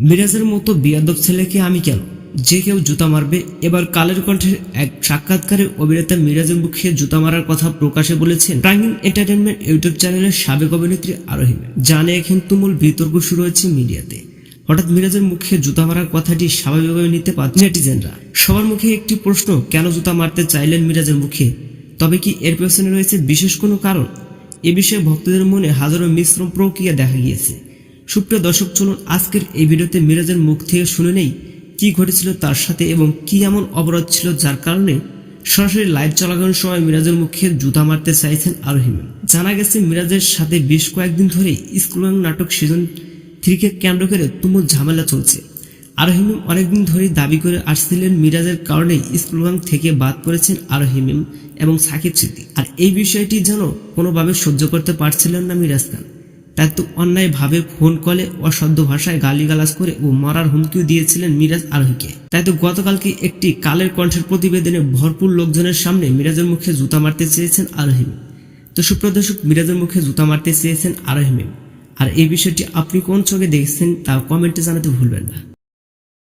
মিরাজের মতো বিয়াদব ছেলেকে আমি কেন? যে কেউ জুতা মারবে। এবার কালের কণ্ঠের এক সাক্ষাৎকারে অভিনেতা মিরাজের মুখে জুতা মারার কথা প্রকাশে বলেছেন প্রাইমিং এন্টারটেনমেন্ট ইউটিউব চ্যানেলের সাবেক অভিনেত্রী আরোহী। জানে এখন তুমুল বিতর্ক শুরু হয়েছে মিডিয়াতে। হঠাৎ মিরাজের মুখে জুতা মারার কথাটি স্বাভাবিকভাবে নিতে পারছে নেটিজেনরা। সবার মুখে একটি প্রশ্ন, কেন জুতা মারতে চাইলেন মিরাজের মুখে? তবে কি এর পেছনে রয়েছে বিশেষ কোনো কারণ? এ বিষয়ে ভক্তদের মনে হাজারো মিশ্র প্রক্রিয়া দেখা গিয়েছে। সুপ্রিয় দর্শক, চলুন আজকের এই ভিডিওতে মিরাজের মুখ থেকে শুনে নেই কি ঘটেছিল তার সাথে এবং কি এমন অপরাধ ছিল যার কারণে সরাসরি লাইভ চলাকালীন সময় মিরাজের মুখে জুতা মারতে চাইছেন আরোহিম জানা গেছে মিরাজের সাথে বেশ কয়েকদিন ধরে স্কুল নাটক সিজন থ্রিকে কেন্দ্র করে তুমুল ঝামেলা চলছে। আরোহিম অনেকদিন ধরেই দাবি করে আসছিলেন মিরাজের কারণে স্কুলগাং থেকে বাদ করেছেন আরোহিম এবং সাকিব সিদ্দিক। আর এই বিষয়টি যেন কোনোভাবে সহ্য করতে পারছিলেন না মিরাজ খান। তাই তো অন্যায়ভাবে ফোন কলে অসাধ্য ভাষায় গালিগালাজ করে ও মারার হুমকিও দিয়েছিলেন মিরাজ আরোহীকে তাই তো গতকালকে একটি কালের কণ্ঠের প্রতিবেদনে ভরপুর লোকজনের সামনে মিরাজের মুখে জুতা মারতে চেয়েছেন আরোহিম তো সুপ্রদর্শক মিরাজের মুখে জুতা মারতে চেয়েছেন আরোহিম আর এই বিষয়টি আপনি কোন চোখে দেখছেন তা কমেন্টে জানাতে ভুলবেন না।